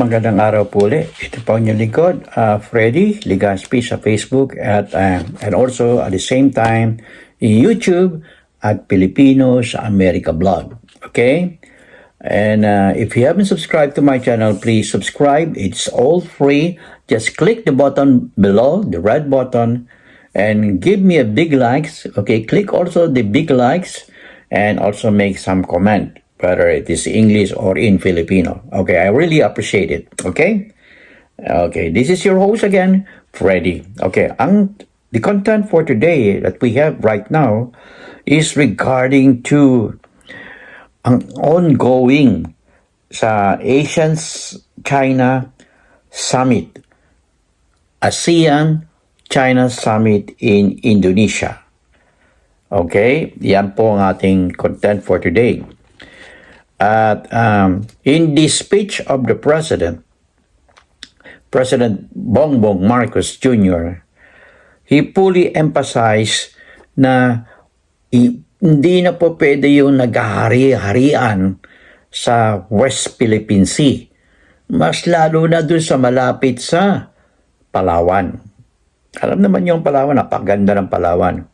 Magandang araw po ulit. Ito ang inyong lingkod, uh, Freddy Ligaspi sa Facebook at uh, and also at the same time YouTube at Filipino sa America Blog. Okay? And uh, if you haven't subscribed to my channel, please subscribe. It's all free. Just click the button below, the red button, and give me a big likes. Okay, click also the big likes and also make some comment, whether it is English or in Filipino. Okay, I really appreciate it. Okay? Okay, this is your host again, Freddy. Okay, ang the content for today that we have right now is regarding to ang ongoing sa Asians China Summit, ASEAN China Summit in Indonesia. Okay, yan po ang ating content for today. At um, in the speech of the President, President Bongbong Marcos Jr., he fully emphasized na hindi na po pwede yung naghahari-harian sa West Philippine Sea. Mas lalo na dun sa malapit sa Palawan. Alam naman yung Palawan, napakaganda ng Palawan.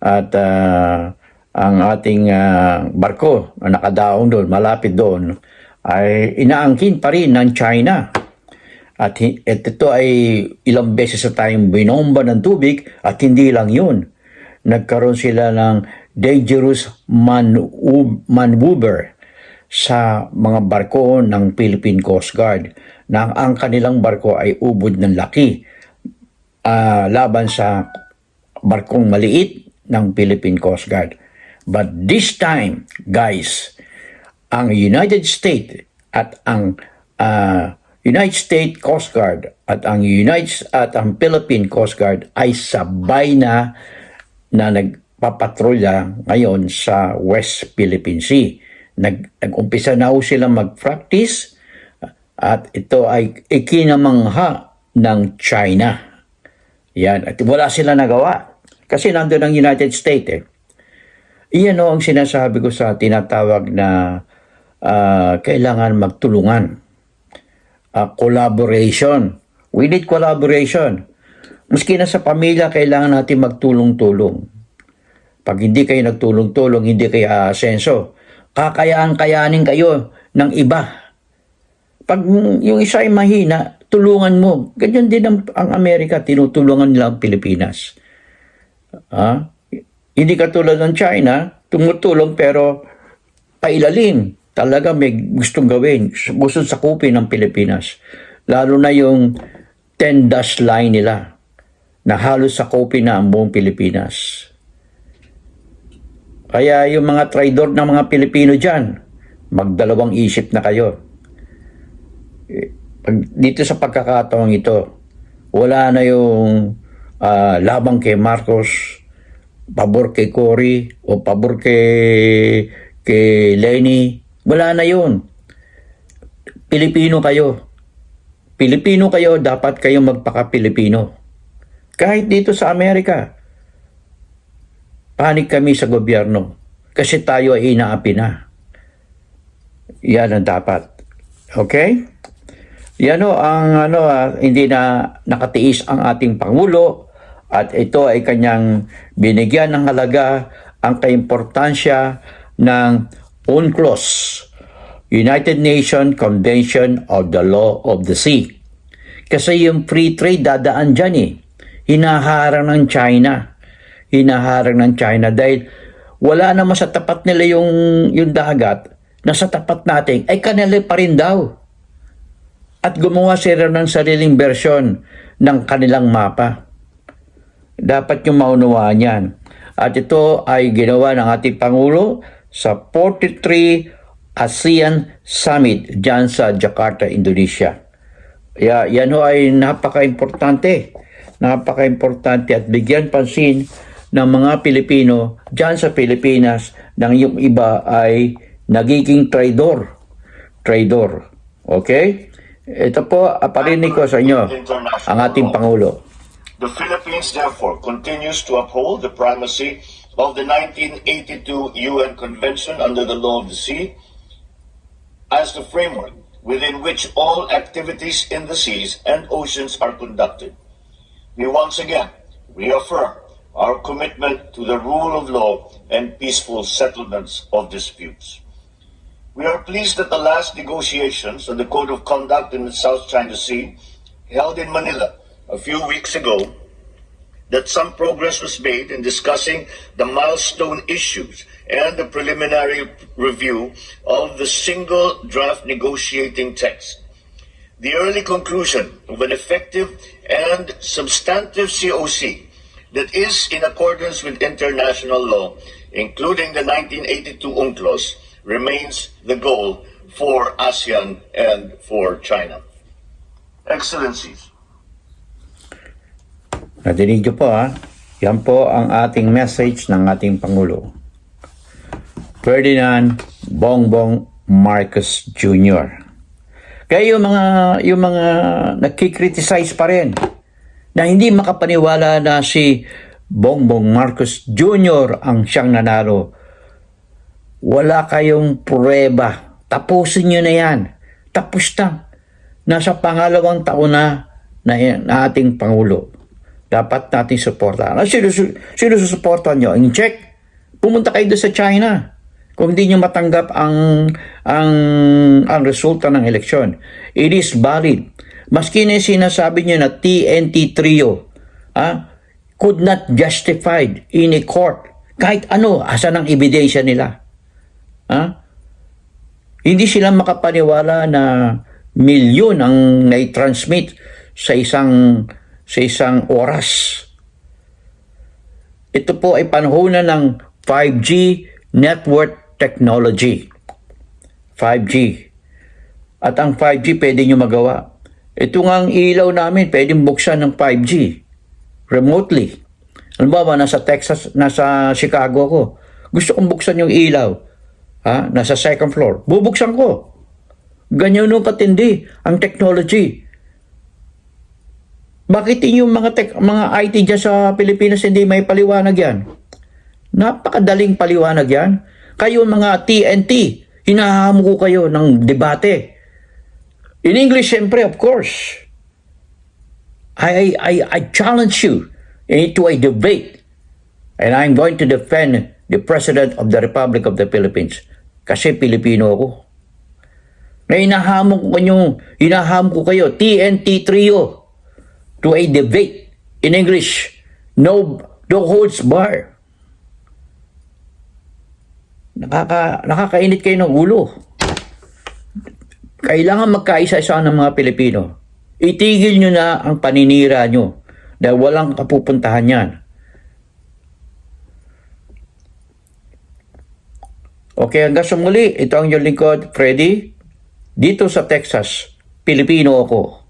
At ah, ang ating ah, barko na nakadaong doon, malapit doon, ay inaangkin pa rin ng China. At, at ito ay ilang beses na tayong binomba ng tubig at hindi lang yun. Nagkaroon sila ng dangerous maneuver sa mga barko ng Philippine Coast Guard na ang kanilang barko ay ubod ng laki ah, laban sa barkong maliit ng Philippine Coast Guard. But this time, guys, ang United States at ang ah, United States Coast Guard at ang United at ang Philippine Coast Guard ay sabay na na nagpapatrolya ngayon sa West Philippine Sea. Nag, nag-umpisa na ho sila mag-practice at ito ay ikinamangha ng China. Yan. At wala sila nagawa. Kasi nandun ang United States eh. Iyan o ang sinasabi ko sa tinatawag na ah, kailangan magtulungan. Ah, collaboration. We need collaboration. Maski na sa pamilya, kailangan natin magtulong-tulong. Pag hindi kayo nagtulong-tulong, hindi kayo aasenso. Kakayaan-kayanin kayo ng iba. Pag yung isa ay mahina, tulungan mo. Ganyan din ang, ang Amerika, tinutulungan nila ang Pilipinas. Ha? Hindi katulad ng China, tumutulong pero pailalim. Talaga may gustong gawin. Gusto sakupin ng Pilipinas. Lalo na yung 10 dash line nila na halos sakupin na ang buong Pilipinas. Kaya yung mga traidor ng mga Pilipino dyan, magdalawang isip na kayo. Eh, dito sa pagkakataong ito, wala na yung ah, labang kay Marcos, pabor kay Cory, o pabor kay, kay Lenny. Wala na yun. Pilipino kayo. Pilipino kayo, dapat kayo magpaka-Pilipino. Kahit dito sa Amerika, panik kami sa gobyerno kasi tayo ay inaapi na. Yan ang dapat. Okay? Yan o ang ano, ah, hindi na nakatiis ang ating Pangulo at ito ay kanyang binigyan ng halaga ang kaimportansya ng UNCLOS, United Nations Convention of the Law of the Sea. Kasi yung free trade dadaan dyan eh. Hinaharang ng China. Hinaharang ng China dahil wala naman sa tapat nila yung, yung dagat na sa tapat natin ay kanila pa rin daw. At gumawa sila ng sariling bersyon ng kanilang mapa. Dapat yung maunawaan yan. At ito ay ginawa ng ating Pangulo sa 43 ASEAN Summit dyan sa Jakarta, Indonesia. Yeah, yan ho ay napaka-importante. Napaka-importante at bigyan pansin ng mga Pilipino dyan sa Pilipinas nang yung iba ay nagiging traidor. Traidor. Okay? Ito po, aparinig ko sa inyo ang ating Pangulo. The Philippines, therefore, continues to uphold the primacy of the 1982 UN Convention under the Law of the Sea as the framework within which all activities in the seas and oceans are conducted. We once again reaffirm our commitment to the rule of law and peaceful settlements of disputes. We are pleased that the last negotiations on the Code of Conduct in the South China Sea, held in Manila a few weeks ago, that some progress was made in discussing the milestone issues and the preliminary review of the single draft negotiating text. The early conclusion of an effective and substantive COC that is in accordance with international law, including the 1982 UNCLOS, remains the goal for ASEAN and for China. Excellencies, Nadinig niyo po ha. Yan po ang ating message ng ating Pangulo. Ferdinand Bongbong Marcos Jr. Kaya yung mga, yung mga nagkikriticize pa rin na hindi makapaniwala na si Bongbong Marcos Jr. ang siyang nanalo. Wala kayong prueba. Tapusin nyo na yan. Tapos na. Nasa pangalawang taon na, na ating Pangulo dapat natin suportahan. Ano sino, sino susuportahan nyo? In check, pumunta kayo doon sa China. Kung hindi nyo matanggap ang, ang, ang resulta ng eleksyon. It is valid. Maski na sinasabi nyo na TNT trio, ah, could not justified in a court. Kahit ano, asan ang ebidensya nila. Ah? Hindi sila makapaniwala na milyon ang nai-transmit sa isang sa isang oras. Ito po ay panahon na ng 5G network technology. 5G. At ang 5G pwede nyo magawa. Ito nga ang ilaw namin, pwedeng buksan ng 5G remotely. Halimbawa, nasa Texas, nasa Chicago ako. Gusto kong buksan yung ilaw. Ha? Nasa second floor. Bubuksan ko. Ganyan nung katindi ang technology. Bakit yung mga tech, mga IT dyan sa Pilipinas hindi may paliwanag yan? Napakadaling paliwanag yan. Kayo mga TNT, hinahamo ko kayo ng debate. In English, siyempre, of course. I, I, I challenge you into a debate. And I'm going to defend the President of the Republic of the Philippines. Kasi Pilipino ako. Na hinahamon ko kayo, hinahamon ko kayo, TNT trio to a debate in English. No, no holds bar. Nakaka, nakakainit kayo ng ulo. Kailangan magkaisa-isa ng mga Pilipino. Itigil nyo na ang paninira nyo dahil walang kapupuntahan yan. Okay, hanggang sa muli, ito ang yung lingkod, Freddy. Dito sa Texas, Pilipino ako.